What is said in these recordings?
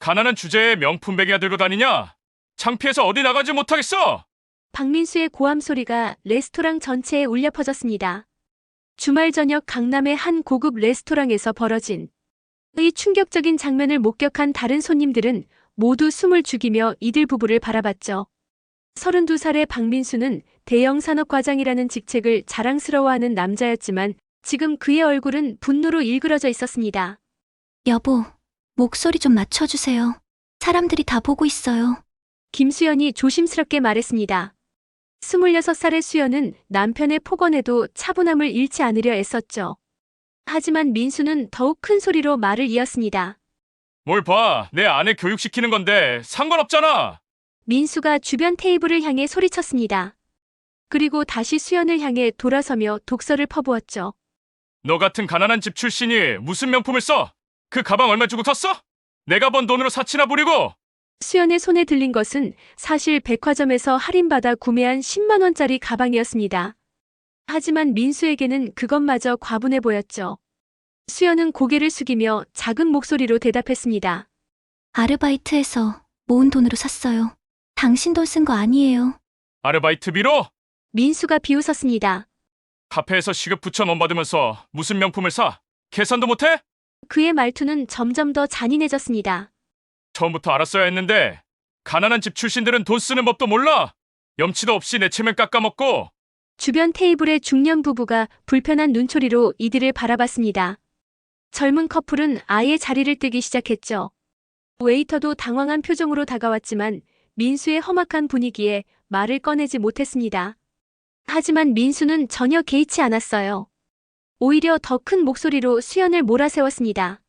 가난한 주제에 명품 베개야 들고 다니냐? 창피해서 어디 나가지 못하겠어! 박민수의 고함 소리가 레스토랑 전체에 울려 퍼졌습니다. 주말 저녁 강남의 한 고급 레스토랑에서 벌어진 이 충격적인 장면을 목격한 다른 손님들은 모두 숨을 죽이며 이들 부부를 바라봤죠. 32살의 박민수는 대형 산업과장이라는 직책을 자랑스러워하는 남자였지만 지금 그의 얼굴은 분노로 일그러져 있었습니다. 여보, 목소리 좀 낮춰주세요. 사람들이 다 보고 있어요. 김수연이 조심스럽게 말했습니다. 26살의 수연은 남편의 폭언에도 차분함을 잃지 않으려 애썼죠. 하지만 민수는 더욱 큰 소리로 말을 이었습니다. 뭘 봐, 내 아내 교육시키는 건데 상관없잖아! 민수가 주변 테이블을 향해 소리쳤습니다. 그리고 다시 수연을 향해 돌아서며 독서를 퍼부었죠. 너 같은 가난한 집 출신이 무슨 명품을 써? 그 가방 얼마 주고 샀어? 내가 번 돈으로 사치나 부리고! 수연의 손에 들린 것은 사실 백화점에서 할인받아 구매한 10만원짜리 가방이었습니다. 하지만 민수에게는 그것마저 과분해 보였죠. 수연은 고개를 숙이며 작은 목소리로 대답했습니다. 아르바이트해서 모은 돈으로 샀어요. 당신 돈 쓴 거 아니에요. 아르바이트비로? 민수가 비웃었습니다. 카페에서 시급 9천 원 받으면서 무슨 명품을 사? 계산도 못해? 그의 말투는 점점 더 잔인해졌습니다. 처음부터 알았어야 했는데 가난한 집 출신들은 돈 쓰는 법도 몰라! 염치도 없이 내 체면 깎아먹고 주변 테이블의 중년 부부가 불편한 눈초리로 이들을 바라봤습니다. 젊은 커플은 아예 자리를 뜨기 시작했죠. 웨이터도 당황한 표정으로 다가왔지만 민수의 험악한 분위기에 말을 꺼내지 못했습니다. 하지만 민수는 전혀 개의치 않았어요. 오히려 더 큰 목소리로 수연을 몰아세웠습니다.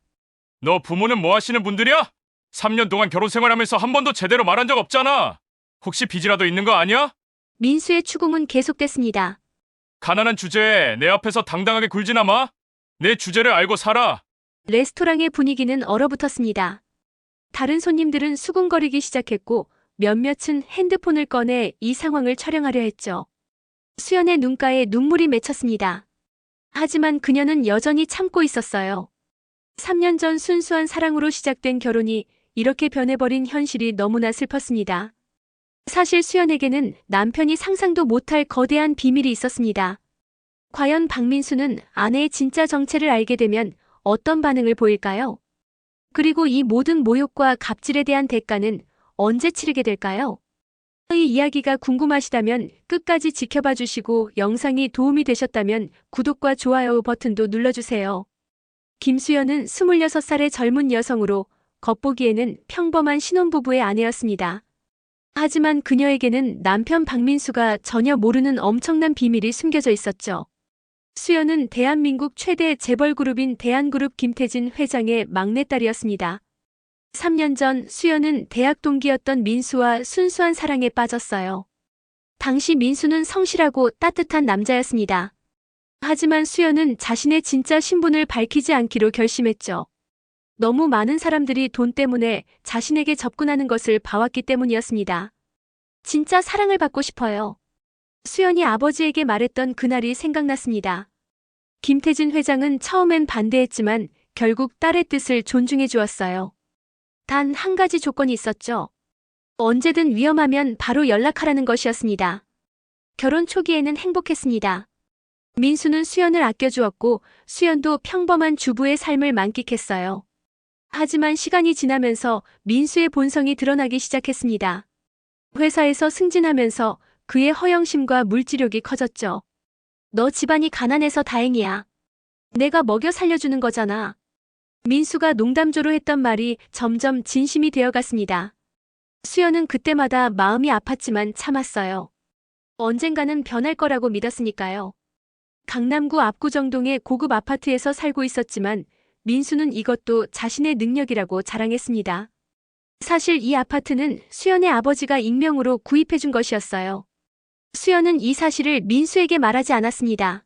너 부모는 뭐 하시는 분들이야? 3년 동안 결혼 생활하면서 한 번도 제대로 말한 적 없잖아. 혹시 빚이라도 있는 거 아니야? 민수의 추궁은 계속됐습니다. 가난한 주제에 내 앞에서 당당하게 굴지나 마. 내 주제를 알고 살아. 레스토랑의 분위기는 얼어붙었습니다. 다른 손님들은 수군거리기 시작했고 몇몇은 핸드폰을 꺼내 이 상황을 촬영하려 했죠. 수연의 눈가에 눈물이 맺혔습니다. 하지만 그녀는 여전히 참고 있었어요. 3년 전 순수한 사랑으로 시작된 결혼이 이렇게 변해버린 현실이 너무나 슬펐습니다. 사실 수연에게는 남편이 상상도 못할 거대한 비밀이 있었습니다. 과연 박민수는 아내의 진짜 정체를 알게 되면 어떤 반응을 보일까요? 그리고 이 모든 모욕과 갑질에 대한 대가는 언제 치르게 될까요? 이 이야기가 궁금하시다면 끝까지 지켜봐 주시고 영상이 도움이 되셨다면 구독과 좋아요 버튼도 눌러주세요. 김수연은 26살의 젊은 여성으로 겉보기에는 평범한 신혼부부의 아내였습니다. 하지만 그녀에게는 남편 박민수가 전혀 모르는 엄청난 비밀이 숨겨져 있었죠. 수연은 대한민국 최대 재벌그룹인 대한그룹 김태진 회장의 막내딸이었습니다. 3년 전 수연은 대학 동기였던 민수와 순수한 사랑에 빠졌어요. 당시 민수는 성실하고 따뜻한 남자였습니다. 하지만 수연은 자신의 진짜 신분을 밝히지 않기로 결심했죠. 너무 많은 사람들이 돈 때문에 자신에게 접근하는 것을 봐왔기 때문이었습니다. 진짜 사랑을 받고 싶어요. 수연이 아버지에게 말했던 그날이 생각났습니다. 김태진 회장은 처음엔 반대했지만 결국 딸의 뜻을 존중해 주었어요. 단 한 가지 조건이 있었죠. 언제든 위험하면 바로 연락하라는 것이었습니다. 결혼 초기에는 행복했습니다. 민수는 수연을 아껴주었고 수연도 평범한 주부의 삶을 만끽했어요. 하지만 시간이 지나면서 민수의 본성이 드러나기 시작했습니다. 회사에서 승진하면서 그의 허영심과 물지력이 커졌죠. 너 집안이 가난해서 다행이야. 내가 먹여 살려주는 거잖아. 민수가 농담조로 했던 말이 점점 진심이 되어갔습니다. 수연은 그때마다 마음이 아팠지만 참았어요. 언젠가는 변할 거라고 믿었으니까요. 강남구 압구정동의 고급 아파트에서 살고 있었지만 민수는 이것도 자신의 능력이라고 자랑했습니다. 사실 이 아파트는 수연의 아버지가 익명으로 구입해준 것이었어요. 수연은 이 사실을 민수에게 말하지 않았습니다.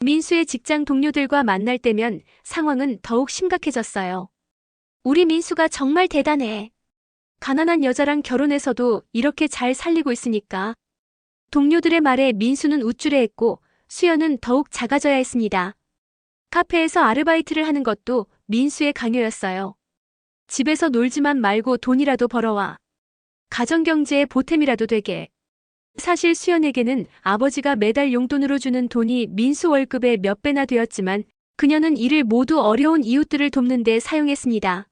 민수의 직장 동료들과 만날 때면 상황은 더욱 심각해졌어요. 우리 민수가 정말 대단해. 가난한 여자랑 결혼해서도 이렇게 잘 살리고 있으니까. 동료들의 말에 민수는 우쭐해했고 수연은 더욱 작아져야 했습니다. 카페에서 아르바이트를 하는 것도 민수의 강요였어요. 집에서 놀지만 말고 돈이라도 벌어와. 가정경제에 보탬이라도 되게. 사실 수연에게는 아버지가 매달 용돈으로 주는 돈이 민수 월급의 몇 배나 되었지만 그녀는 이를 모두 어려운 이웃들을 돕는 데 사용했습니다.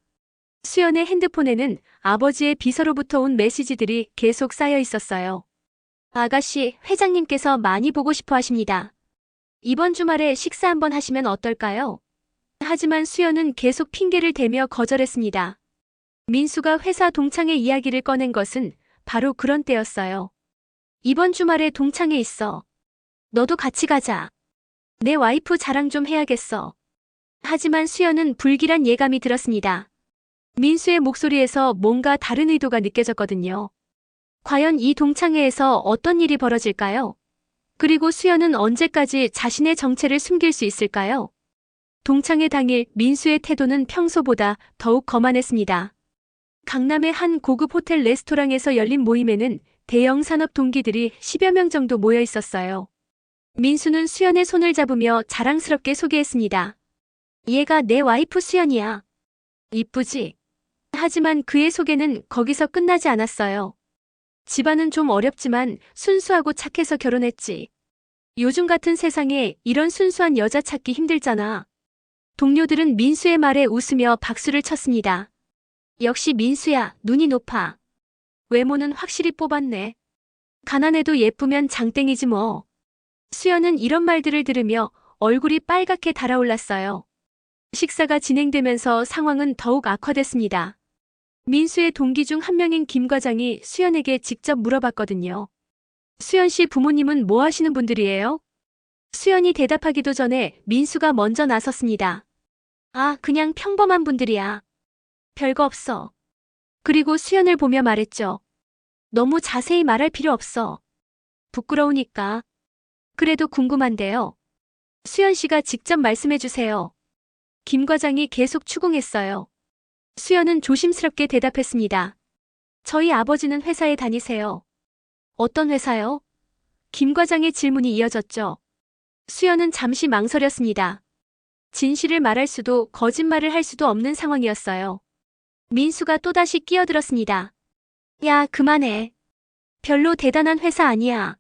수연의 핸드폰에는 아버지의 비서로부터 온 메시지들이 계속 쌓여 있었어요. 아가씨, 회장님께서 많이 보고 싶어 하십니다. 이번 주말에 식사 한번 하시면 어떨까요? 하지만 수연은 계속 핑계를 대며 거절했습니다. 민수가 회사 동창의 이야기를 꺼낸 것은 바로 그런 때였어요. 이번 주말에 동창회 있어. 너도 같이 가자. 내 와이프 자랑 좀 해야겠어. 하지만 수연은 불길한 예감이 들었습니다. 민수의 목소리에서 뭔가 다른 의도가 느껴졌거든요. 과연 이 동창회에서 어떤 일이 벌어질까요? 그리고 수연은 언제까지 자신의 정체를 숨길 수 있을까요? 동창회 당일 민수의 태도는 평소보다 더욱 거만했습니다. 강남의 한 고급 호텔 레스토랑에서 열린 모임에는 대형 산업 동기들이 10여 명 정도 모여 있었어요. 민수는 수연의 손을 잡으며 자랑스럽게 소개했습니다. 얘가 내 와이프 수연이야. 이쁘지? 하지만 그의 소개는 거기서 끝나지 않았어요. 집안은 좀 어렵지만 순수하고 착해서 결혼했지. 요즘 같은 세상에 이런 순수한 여자 찾기 힘들잖아. 동료들은 민수의 말에 웃으며 박수를 쳤습니다. 역시 민수야, 눈이 높아. 외모는 확실히 뽑았네. 가난해도 예쁘면 장땡이지 뭐. 수연은 이런 말들을 들으며 얼굴이 빨갛게 달아올랐어요. 식사가 진행되면서 상황은 더욱 악화됐습니다. 민수의 동기 중 한 명인 김 과장이 수연에게 직접 물어봤거든요. 수연 씨 부모님은 뭐 하시는 분들이에요? 수연이 대답하기도 전에 민수가 먼저 나섰습니다. 아, 그냥 평범한 분들이야. 별거 없어. 그리고 수연을 보며 말했죠. 너무 자세히 말할 필요 없어. 부끄러우니까. 그래도 궁금한데요. 수연 씨가 직접 말씀해 주세요. 김 과장이 계속 추궁했어요. 수연은 조심스럽게 대답했습니다. 저희 아버지는 회사에 다니세요. 어떤 회사요? 김 과장의 질문이 이어졌죠. 수연은 잠시 망설였습니다. 진실을 말할 수도 거짓말을 할 수도 없는 상황이었어요. 민수가 또다시 끼어들었습니다. 야, 그만해. 별로 대단한 회사 아니야.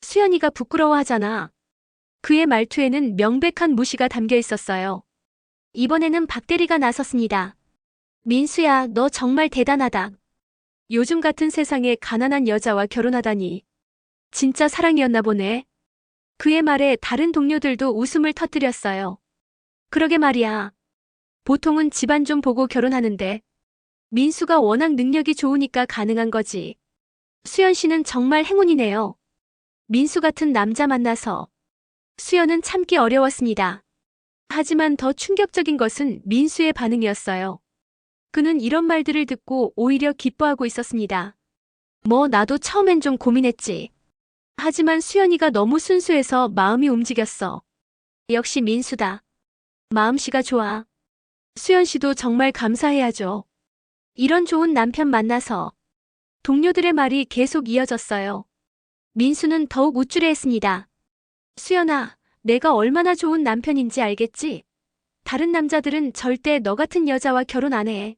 수연이가 부끄러워하잖아. 그의 말투에는 명백한 무시가 담겨 있었어요. 이번에는 박대리가 나섰습니다. 민수야, 너 정말 대단하다. 요즘 같은 세상에 가난한 여자와 결혼하다니. 진짜 사랑이었나 보네. 그의 말에 다른 동료들도 웃음을 터뜨렸어요. 그러게 말이야. 보통은 집안 좀 보고 결혼하는데 민수가 워낙 능력이 좋으니까 가능한 거지. 수연 씨는 정말 행운이네요. 민수 같은 남자 만나서. 수연은 참기 어려웠습니다. 하지만 더 충격적인 것은 민수의 반응이었어요. 그는 이런 말들을 듣고 오히려 기뻐하고 있었습니다. 뭐 나도 처음엔 좀 고민했지. 하지만 수연이가 너무 순수해서 마음이 움직였어. 역시 민수다. 마음씨가 좋아. 수연 씨도 정말 감사해야죠. 이런 좋은 남편 만나서 동료들의 말이 계속 이어졌어요. 민수는 더욱 우쭐해했습니다. 수연아, 내가 얼마나 좋은 남편인지 알겠지? 다른 남자들은 절대 너 같은 여자와 결혼 안 해.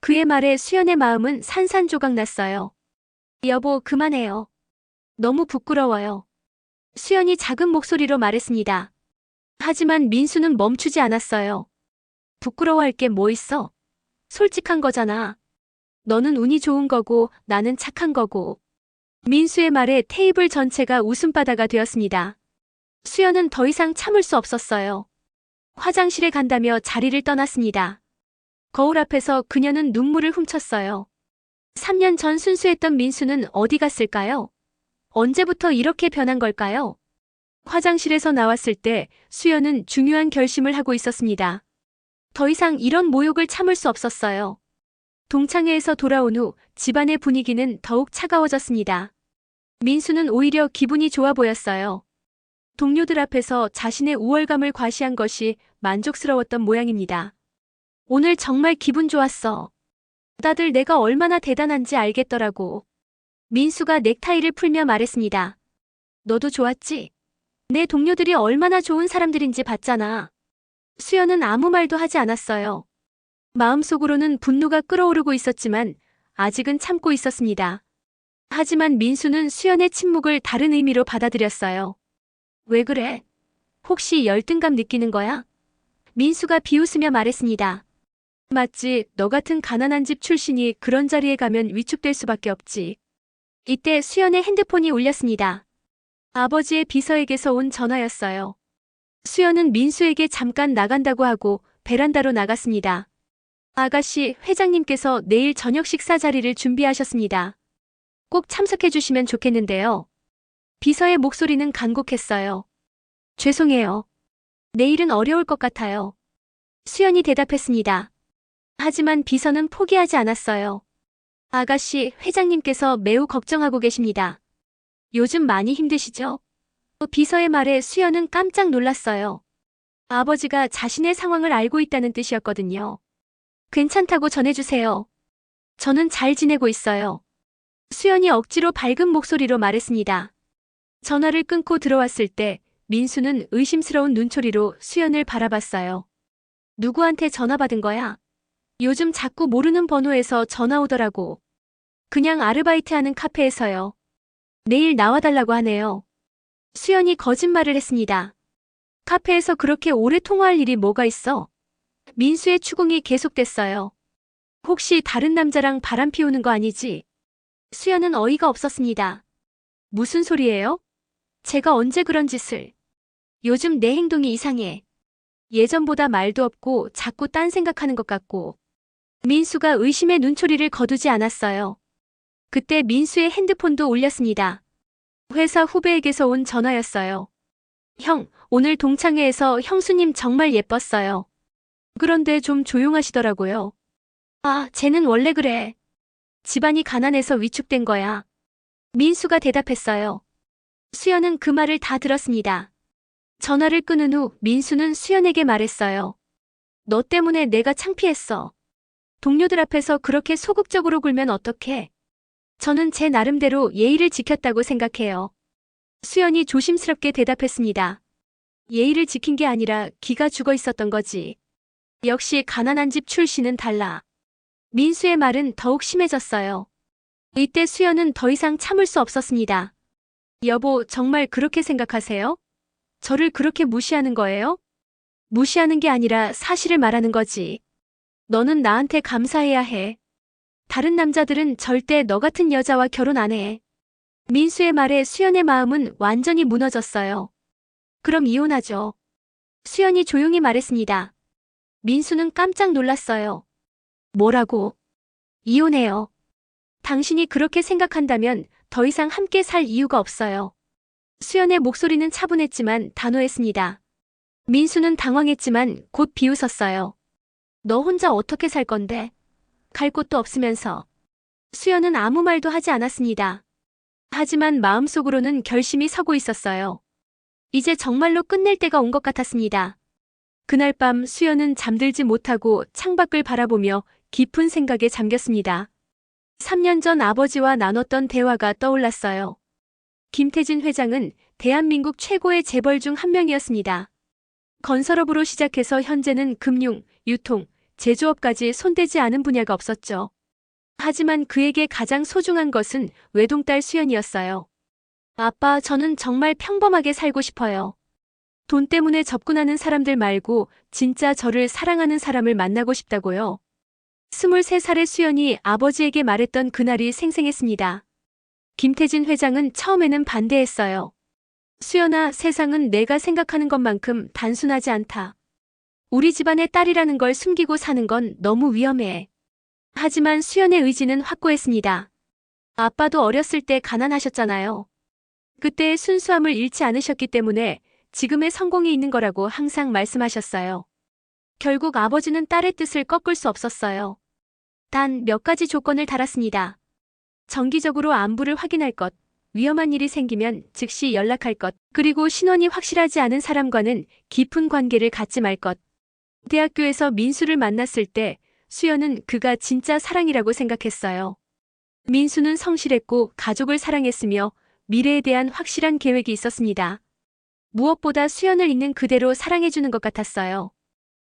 그의 말에 수연의 마음은 산산조각 났어요. 여보, 그만해요. 너무 부끄러워요. 수연이 작은 목소리로 말했습니다. 하지만 민수는 멈추지 않았어요. 부끄러워할 게 뭐 있어? 솔직한 거잖아. 너는 운이 좋은 거고 나는 착한 거고. 민수의 말에 테이블 전체가 웃음바다가 되었습니다. 수연은 더 이상 참을 수 없었어요. 화장실에 간다며 자리를 떠났습니다. 거울 앞에서 그녀는 눈물을 훔쳤어요. 3년 전 순수했던 민수는 어디 갔을까요? 언제부터 이렇게 변한 걸까요? 화장실에서 나왔을 때 수연은 중요한 결심을 하고 있었습니다. 더 이상 이런 모욕을 참을 수 없었어요. 동창회에서 돌아온 후 집안의 분위기는 더욱 차가워졌습니다. 민수는 오히려 기분이 좋아 보였어요. 동료들 앞에서 자신의 우월감을 과시한 것이 만족스러웠던 모양입니다. 오늘 정말 기분 좋았어. 다들 내가 얼마나 대단한지 알겠더라고. 민수가 넥타이를 풀며 말했습니다. 너도 좋았지? 내 동료들이 얼마나 좋은 사람들인지 봤잖아. 수연은 아무 말도 하지 않았어요. 마음속으로는 분노가 끓어오르고 있었지만 아직은 참고 있었습니다. 하지만 민수는 수연의 침묵을 다른 의미로 받아들였어요. 왜 그래? 혹시 열등감 느끼는 거야? 민수가 비웃으며 말했습니다. 맞지, 너 같은 가난한 집 출신이 그런 자리에 가면 위축될 수밖에 없지. 이때 수연의 핸드폰이 울렸습니다. 아버지의 비서에게서 온 전화였어요. 수연은 민수에게 잠깐 나간다고 하고 베란다로 나갔습니다. 아가씨, 회장님께서 내일 저녁 식사 자리를 준비하셨습니다. 꼭 참석해 주시면 좋겠는데요. 비서의 목소리는 간곡했어요. 죄송해요. 내일은 어려울 것 같아요. 수연이 대답했습니다. 하지만 비서는 포기하지 않았어요. 아가씨, 회장님께서 매우 걱정하고 계십니다. 요즘 많이 힘드시죠? 비서의 말에 수연은 깜짝 놀랐어요. 아버지가 자신의 상황을 알고 있다는 뜻이었거든요. 괜찮다고 전해주세요. 저는 잘 지내고 있어요. 수연이 억지로 밝은 목소리로 말했습니다. 전화를 끊고 들어왔을 때 민수는 의심스러운 눈초리로 수연을 바라봤어요. 누구한테 전화 받은 거야? 요즘 자꾸 모르는 번호에서 전화 오더라고. 그냥 아르바이트 하는 카페에서요. 내일 나와달라고 하네요. 수연이 거짓말을 했습니다. 카페에서 그렇게 오래 통화할 일이 뭐가 있어? 민수의 추궁이 계속됐어요. 혹시 다른 남자랑 바람 피우는 거 아니지? 수연은 어이가 없었습니다. 무슨 소리예요? 제가 언제 그런 짓을? 요즘 내 행동이 이상해. 예전보다 말도 없고 자꾸 딴 생각하는 것 같고. 민수가 의심의 눈초리를 거두지 않았어요. 그때 민수의 핸드폰도 울렸습니다. 회사 후배에게서 온 전화였어요. 형, 오늘 동창회에서 형수님 정말 예뻤어요. 그런데 좀 조용하시더라고요. 아, 쟤는 원래 그래. 집안이 가난해서 위축된 거야. 민수가 대답했어요. 수연은 그 말을 다 들었습니다. 전화를 끊은 후 민수는 수연에게 말했어요. 너 때문에 내가 창피했어. 동료들 앞에서 그렇게 소극적으로 굴면 어떡해. 저는 제 나름대로 예의를 지켰다고 생각해요. 수연이 조심스럽게 대답했습니다. 예의를 지킨 게 아니라 기가 죽어 있었던 거지. 역시 가난한 집 출신은 달라. 민수의 말은 더욱 심해졌어요. 이때 수연은 더 이상 참을 수 없었습니다. 여보, 정말 그렇게 생각하세요? 저를 그렇게 무시하는 거예요? 무시하는 게 아니라 사실을 말하는 거지. 너는 나한테 감사해야 해. 다른 남자들은 절대 너 같은 여자와 결혼 안 해. 민수의 말에 수연의 마음은 완전히 무너졌어요. 그럼 이혼하죠. 수연이 조용히 말했습니다. 민수는 깜짝 놀랐어요. 뭐라고? 이혼해요. 당신이 그렇게 생각한다면 더 이상 함께 살 이유가 없어요. 수연의 목소리는 차분했지만 단호했습니다. 민수는 당황했지만 곧 비웃었어요. 너 혼자 어떻게 살 건데? 갈 곳도 없으면서. 수연은 아무 말도 하지 않았습니다. 하지만 마음속으로는 결심이 서고 있었어요. 이제 정말로 끝낼 때가 온 것 같았습니다. 그날 밤 수연은 잠들지 못하고 창밖을 바라보며 깊은 생각에 잠겼습니다. 3년 전 아버지와 나눴던 대화가 떠올랐어요. 김태진 회장은 대한민국 최고의 재벌 중 한 명이었습니다. 건설업으로 시작해서 현재는 금융, 유통, 제조업까지 손대지 않은 분야가 없었죠. 하지만 그에게 가장 소중한 것은 외동딸 수연이었어요. 아빠, 저는 정말 평범하게 살고 싶어요. 돈 때문에 접근하는 사람들 말고 진짜 저를 사랑하는 사람을 만나고 싶다고요. 23살의 수연이 아버지에게 말했던 그날이 생생했습니다. 김태진 회장은 처음에는 반대했어요. 수연아, 세상은 내가 생각하는 것만큼 단순하지 않다. 우리 집안의 딸이라는 걸 숨기고 사는 건 너무 위험해. 하지만 수연의 의지는 확고했습니다. 아빠도 어렸을 때 가난하셨잖아요. 그때의 순수함을 잃지 않으셨기 때문에 지금의 성공이 있는 거라고 항상 말씀하셨어요. 결국 아버지는 딸의 뜻을 꺾을 수 없었어요. 단 몇 가지 조건을 달았습니다. 정기적으로 안부를 확인할 것, 위험한 일이 생기면 즉시 연락할 것, 그리고 신원이 확실하지 않은 사람과는 깊은 관계를 갖지 말 것. 대학교에서 민수를 만났을 때 수연은 그가 진짜 사랑이라고 생각했어요. 민수는 성실했고 가족을 사랑했으며 미래에 대한 확실한 계획이 있었습니다. 무엇보다 수연을 있는 그대로 사랑해주는 것 같았어요.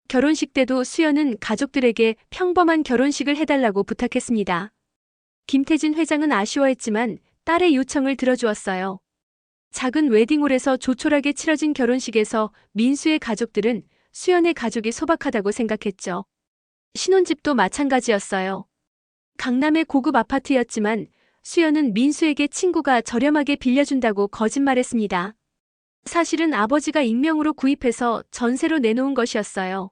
결혼식 때도 수연은 가족들에게 평범한 결혼식을 해달라고 부탁했습니다. 김태진 회장은 아쉬워했지만 딸의 요청을 들어주었어요. 작은 웨딩홀에서 조촐하게 치러진 결혼식에서 민수의 가족들은 수연의 가족이 소박하다고 생각했죠. 신혼집도 마찬가지였어요. 강남의 고급 아파트였지만 수연은 민수에게 친구가 저렴하게 빌려준다고 거짓말했습니다. 사실은 아버지가 익명으로 구입해서 전세로 내놓은 것이었어요.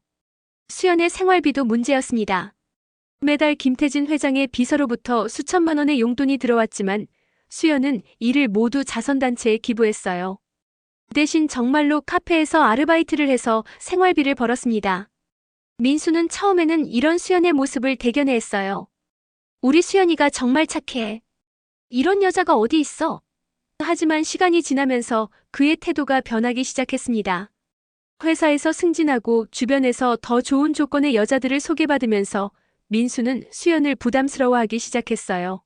수연의 생활비도 문제였습니다. 매달 김태진 회장의 비서로부터 수천만 원의 용돈이 들어왔지만 수연은 이를 모두 자선단체에 기부했어요. 대신 정말로 카페에서 아르바이트를 해서 생활비를 벌었습니다. 민수는 처음에는 이런 수연의 모습을 대견해했어요. 우리 수연이가 정말 착해. 이런 여자가 어디 있어? 하지만 시간이 지나면서 그의 태도가 변하기 시작했습니다. 회사에서 승진하고 주변에서 더 좋은 조건의 여자들을 소개받으면서 민수는 수연을 부담스러워하기 시작했어요.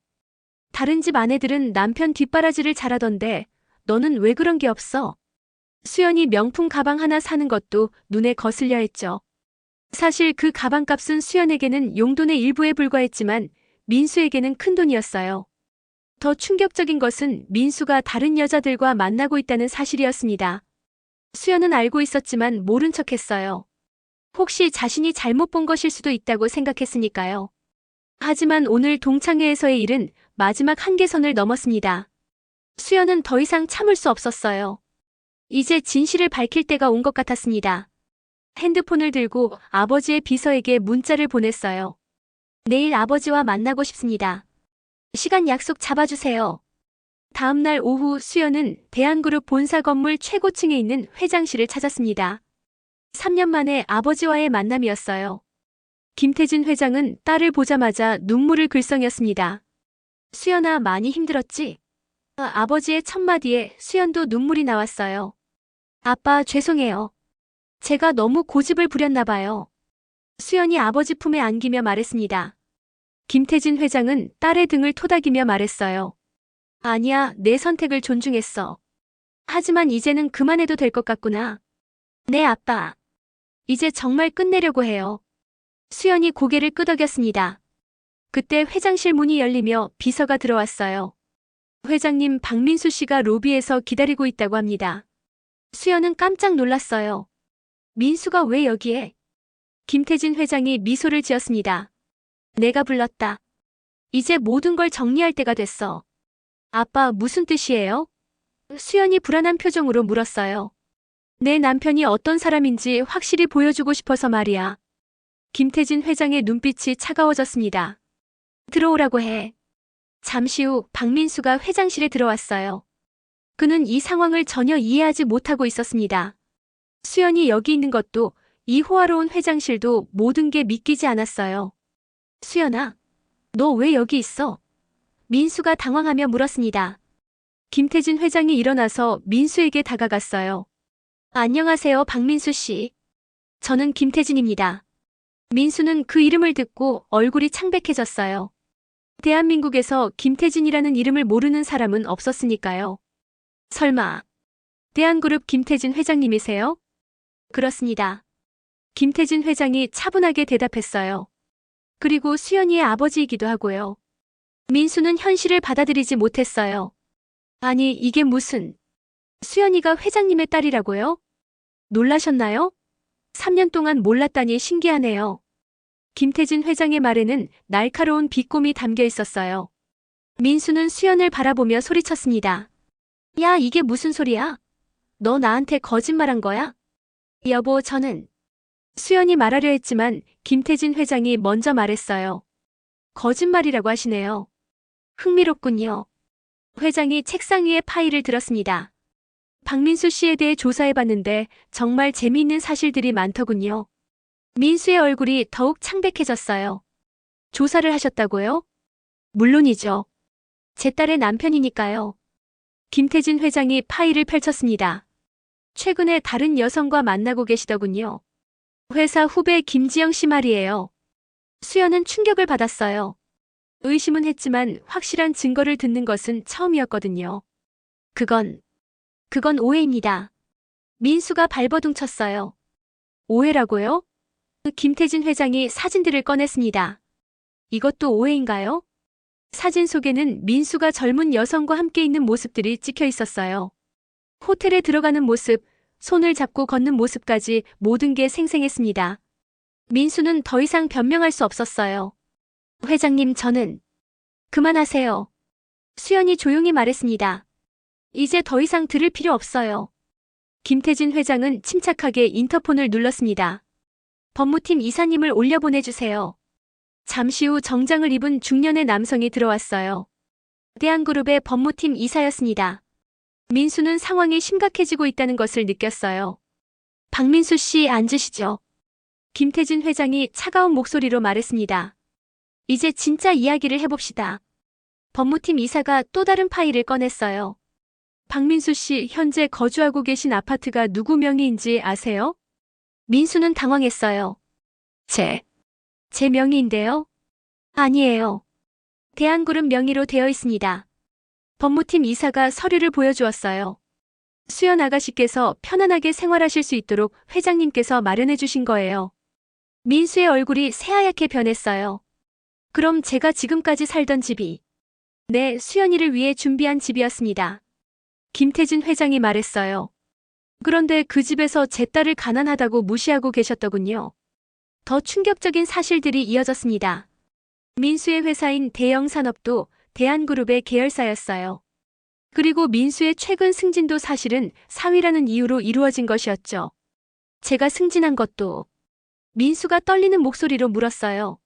다른 집 아내들은 남편 뒷바라지를 잘하던데 너는 왜 그런 게 없어? 수연이 명품 가방 하나 사는 것도 눈에 거슬려 했죠. 사실 그 가방값은 수연에게는 용돈의 일부에 불과했지만 민수에게는 큰 돈이었어요. 더 충격적인 것은 민수가 다른 여자들과 만나고 있다는 사실이었습니다. 수연은 알고 있었지만 모른 척 했어요. 혹시 자신이 잘못 본 것일 수도 있다고 생각했으니까요. 하지만 오늘 동창회에서의 일은 마지막 한계선을 넘었습니다. 수연은 더 이상 참을 수 없었어요. 이제 진실을 밝힐 때가 온 것 같았습니다. 핸드폰을 들고 아버지의 비서에게 문자를 보냈어요. 내일 아버지와 만나고 싶습니다. 시간 약속 잡아주세요. 다음날 오후 수연은 대한그룹 본사 건물 최고층에 있는 회장실을 찾았습니다. 3년 만에 아버지와의 만남이었어요. 김태진 회장은 딸을 보자마자 눈물을 글썽였습니다. 수연아 많이 힘들었지? 아, 아버지의 첫마디에 수연도 눈물이 나왔어요. 아빠 죄송해요. 제가 너무 고집을 부렸나 봐요. 수연이 아버지 품에 안기며 말했습니다. 김태진 회장은 딸의 등을 토닥이며 말했어요. 아니야, 내 선택을 존중했어. 하지만 이제는 그만해도 될 것 같구나. 네, 아빠. 이제 정말 끝내려고 해요. 수연이 고개를 끄덕였습니다. 그때 회장실 문이 열리며 비서가 들어왔어요. 회장님 박민수 씨가 로비에서 기다리고 있다고 합니다. 수연은 깜짝 놀랐어요. 민수가 왜 여기에? 김태진 회장이 미소를 지었습니다. 내가 불렀다. 이제 모든 걸 정리할 때가 됐어. 아빠 무슨 뜻이에요? 수연이 불안한 표정으로 물었어요. 내 남편이 어떤 사람인지 확실히 보여주고 싶어서 말이야. 김태진 회장의 눈빛이 차가워졌습니다. 들어오라고 해. 잠시 후 박민수가 회장실에 들어왔어요. 그는 이 상황을 전혀 이해하지 못하고 있었습니다. 수연이 여기 있는 것도 이 호화로운 회장실도 모든 게 믿기지 않았어요. 수연아, 너 왜 여기 있어? 민수가 당황하며 물었습니다. 김태진 회장이 일어나서 민수에게 다가갔어요. 안녕하세요, 박민수 씨. 저는 김태진입니다. 민수는 그 이름을 듣고 얼굴이 창백해졌어요. 대한민국에서 김태진이라는 이름을 모르는 사람은 없었으니까요. 설마, 대한그룹 김태진 회장님이세요? 그렇습니다. 김태진 회장이 차분하게 대답했어요. 그리고 수연이의 아버지이기도 하고요. 민수는 현실을 받아들이지 못했어요. 아니, 이게 무슨. 수연이가 회장님의 딸이라고요? 놀라셨나요? 3년 동안 몰랐다니 신기하네요. 김태진 회장의 말에는 날카로운 비꼼이 담겨 있었어요. 민수는 수연을 바라보며 소리쳤습니다. 야, 이게 무슨 소리야? 너 나한테 거짓말한 거야? 여보, 저는. 수연이 말하려 했지만 김태진 회장이 먼저 말했어요. 거짓말이라고 하시네요. 흥미롭군요. 회장이 책상 위에 파일을 들었습니다. 박민수 씨에 대해 조사해봤는데 정말 재미있는 사실들이 많더군요. 민수의 얼굴이 더욱 창백해졌어요. 조사를 하셨다고요? 물론이죠. 제 딸의 남편이니까요. 김태진 회장이 파일을 펼쳤습니다. 최근에 다른 여성과 만나고 계시더군요. 회사 후배 김지영 씨 말이에요. 수연은 충격을 받았어요. 의심은 했지만 확실한 증거를 듣는 것은 처음이었거든요. 그건, 그건 오해입니다. 민수가 발버둥 쳤어요. 오해라고요? 김태진 회장이 사진들을 꺼냈습니다. 이것도 오해인가요? 사진 속에는 민수가 젊은 여성과 함께 있는 모습들이 찍혀 있었어요. 호텔에 들어가는 모습, 손을 잡고 걷는 모습까지 모든 게 생생했습니다. 민수는 더 이상 변명할 수 없었어요. 회장님, 저는 그만하세요. 수연이 조용히 말했습니다. 이제 더 이상 들을 필요 없어요. 김태진 회장은 침착하게 인터폰을 눌렀습니다. 법무팀 이사님을 올려보내주세요. 잠시 후 정장을 입은 중년의 남성이 들어왔어요. 대한그룹의 법무팀 이사였습니다. 민수는 상황이 심각해지고 있다는 것을 느꼈어요. 박민수 씨 앉으시죠. 김태진 회장이 차가운 목소리로 말했습니다. 이제 진짜 이야기를 해봅시다. 법무팀 이사가 또 다른 파일을 꺼냈어요. 박민수 씨 현재 거주하고 계신 아파트가 누구 명의인지 아세요? 민수는 당황했어요. 제, 제 명의인데요? 아니에요. 대한그룹 명의로 되어 있습니다. 법무팀 이사가 서류를 보여주었어요. 수연 아가씨께서 편안하게 생활하실 수 있도록 회장님께서 마련해 주신 거예요. 민수의 얼굴이 새하얗게 변했어요. 그럼 제가 지금까지 살던 집이 네, 수연이를 위해 준비한 집이었습니다. 김태진 회장이 말했어요. 그런데 그 집에서 제 딸을 가난하다고 무시하고 계셨더군요. 더 충격적인 사실들이 이어졌습니다. 민수의 회사인 대영산업도 대한그룹의 계열사였어요. 그리고 민수의 최근 승진도 사실은 사위라는 이유로 이루어진 것이었죠. 제가 승진한 것도 민수가 떨리는 목소리로 물었어요.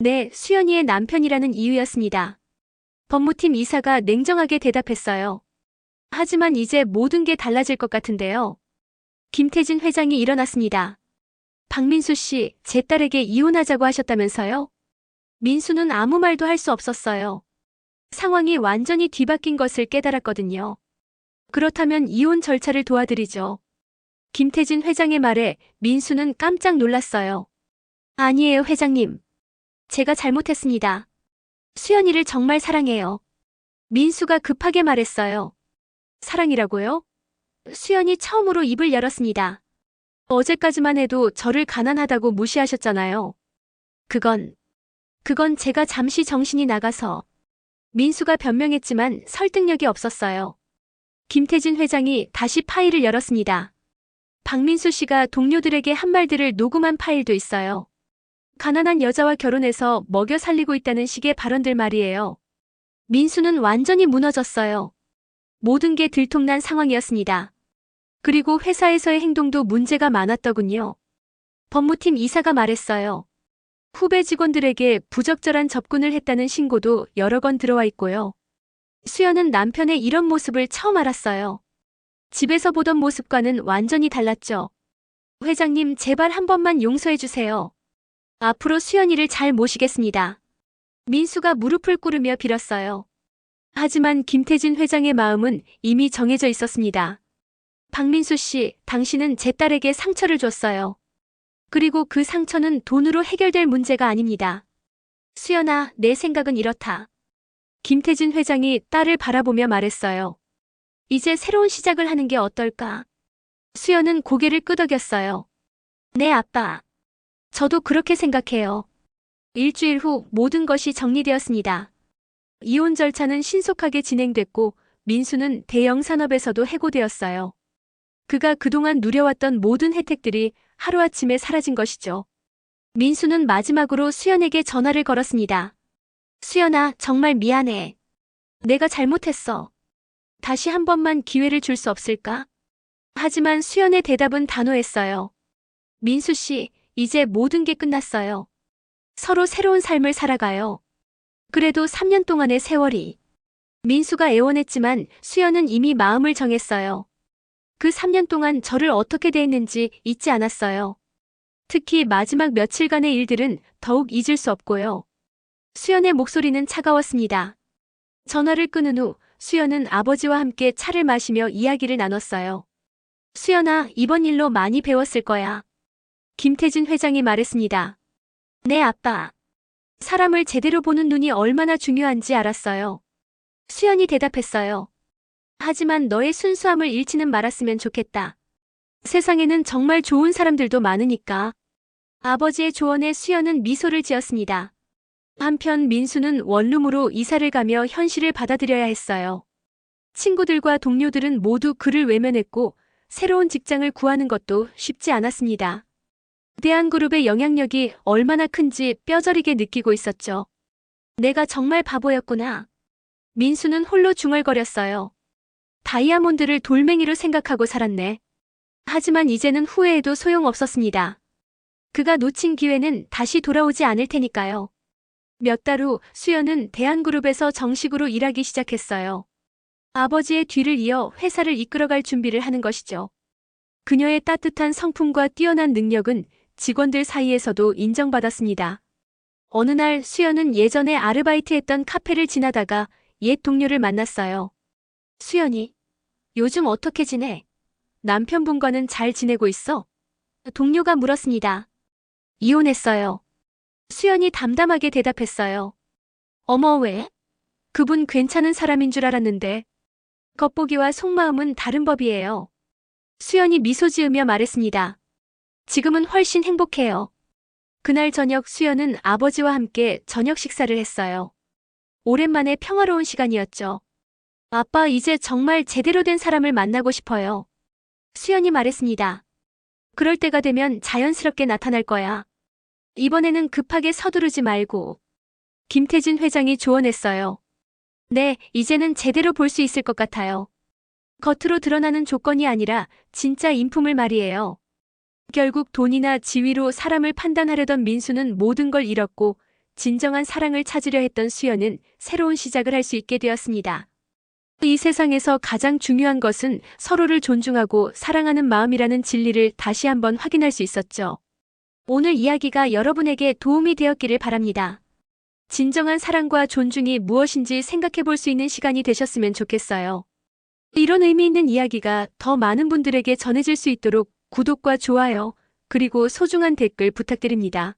네, 수연이의 남편이라는 이유였습니다. 법무팀 이사가 냉정하게 대답했어요. 하지만 이제 모든 게 달라질 것 같은데요. 김태진 회장이 일어났습니다. 박민수 씨, 제 딸에게 이혼하자고 하셨다면서요? 민수는 아무 말도 할 수 없었어요. 상황이 완전히 뒤바뀐 것을 깨달았거든요. 그렇다면 이혼 절차를 도와드리죠. 김태진 회장의 말에 민수는 깜짝 놀랐어요. 아니에요, 회장님. 제가 잘못했습니다. 수연이를 정말 사랑해요. 민수가 급하게 말했어요. 사랑이라고요? 수연이 처음으로 입을 열었습니다. 어제까지만 해도 저를 가난하다고 무시하셨잖아요. 그건, 그건 제가 잠시 정신이 나가서. 민수가 변명했지만 설득력이 없었어요. 김태진 회장이 다시 파일을 열었습니다. 박민수 씨가 동료들에게 한 말들을 녹음한 파일도 있어요. 가난한 여자와 결혼해서 먹여 살리고 있다는 식의 발언들 말이에요. 민수는 완전히 무너졌어요. 모든 게 들통난 상황이었습니다. 그리고 회사에서의 행동도 문제가 많았더군요. 법무팀 이사가 말했어요. 후배 직원들에게 부적절한 접근을 했다는 신고도 여러 건 들어와 있고요. 수연은 남편의 이런 모습을 처음 알았어요. 집에서 보던 모습과는 완전히 달랐죠. 회장님, 제발 한 번만 용서해 주세요. 앞으로 수연이를 잘 모시겠습니다. 민수가 무릎을 꿇으며 빌었어요. 하지만 김태진 회장의 마음은 이미 정해져 있었습니다. 박민수 씨, 당신은 제 딸에게 상처를 줬어요. 그리고 그 상처는 돈으로 해결될 문제가 아닙니다. 수연아, 내 생각은 이렇다. 김태진 회장이 딸을 바라보며 말했어요. 이제 새로운 시작을 하는 게 어떨까? 수연은 고개를 끄덕였어요. 네, 아빠. 저도 그렇게 생각해요. 일주일 후 모든 것이 정리되었습니다. 이혼 절차는 신속하게 진행됐고 민수는 대형 산업에서도 해고되었어요. 그가 그동안 누려왔던 모든 혜택들이 하루아침에 사라진 것이죠. 민수는 마지막으로 수연에게 전화를 걸었습니다. 수연아, 정말 미안해. 내가 잘못했어. 다시 한 번만 기회를 줄 수 없을까? 하지만 수연의 대답은 단호했어요. 민수 씨, 이제 모든 게 끝났어요. 서로 새로운 삶을 살아가요. 그래도 3년 동안의 세월이. 민수가 애원했지만 수연은 이미 마음을 정했어요. 그 3년 동안 저를 어떻게 대했는지 잊지 않았어요. 특히 마지막 며칠간의 일들은 더욱 잊을 수 없고요. 수연의 목소리는 차가웠습니다. 전화를 끊은 후 수연은 아버지와 함께 차를 마시며 이야기를 나눴어요. 수연아, 이번 일로 많이 배웠을 거야. 김태진 회장이 말했습니다. 네, 아빠. 사람을 제대로 보는 눈이 얼마나 중요한지 알았어요. 수연이 대답했어요. 하지만 너의 순수함을 잃지는 말았으면 좋겠다. 세상에는 정말 좋은 사람들도 많으니까. 아버지의 조언에 수연은 미소를 지었습니다. 한편 민수는 원룸으로 이사를 가며 현실을 받아들여야 했어요. 친구들과 동료들은 모두 그를 외면했고 새로운 직장을 구하는 것도 쉽지 않았습니다. 대한그룹의 영향력이 얼마나 큰지 뼈저리게 느끼고 있었죠. 내가 정말 바보였구나. 민수는 홀로 중얼거렸어요. 다이아몬드를 돌멩이로 생각하고 살았네. 하지만 이제는 후회해도 소용없었습니다. 그가 놓친 기회는 다시 돌아오지 않을 테니까요. 몇 달 후 수연은 대한그룹에서 정식으로 일하기 시작했어요. 아버지의 뒤를 이어 회사를 이끌어갈 준비를 하는 것이죠. 그녀의 따뜻한 성품과 뛰어난 능력은 직원들 사이에서도 인정받았습니다. 어느 날 수연은 예전에 아르바이트했던 카페를 지나다가 옛 동료를 만났어요. 수연이, 요즘 어떻게 지내? 남편분과는 잘 지내고 있어? 동료가 물었습니다. 이혼했어요. 수연이 담담하게 대답했어요. 어머, 왜? 그분 괜찮은 사람인 줄 알았는데. 겉보기와 속마음은 다른 법이에요. 수연이 미소 지으며 말했습니다. 지금은 훨씬 행복해요. 그날 저녁 수연은 아버지와 함께 저녁 식사를 했어요. 오랜만에 평화로운 시간이었죠. 아빠, 이제 정말 제대로 된 사람을 만나고 싶어요. 수연이 말했습니다. 그럴 때가 되면 자연스럽게 나타날 거야. 이번에는 급하게 서두르지 말고. 김태진 회장이 조언했어요. 네, 이제는 제대로 볼 수 있을 것 같아요. 겉으로 드러나는 조건이 아니라 진짜 인품을 말이에요. 결국 돈이나 지위로 사람을 판단하려던 민수는 모든 걸 잃었고 진정한 사랑을 찾으려 했던 수연은 새로운 시작을 할 수 있게 되었습니다. 이 세상에서 가장 중요한 것은 서로를 존중하고 사랑하는 마음이라는 진리를 다시 한번 확인할 수 있었죠. 오늘 이야기가 여러분에게 도움이 되었기를 바랍니다. 진정한 사랑과 존중이 무엇인지 생각해 볼 수 있는 시간이 되셨으면 좋겠어요. 이런 의미 있는 이야기가 더 많은 분들에게 전해질 수 있도록 구독과 좋아요, 그리고 소중한 댓글 부탁드립니다.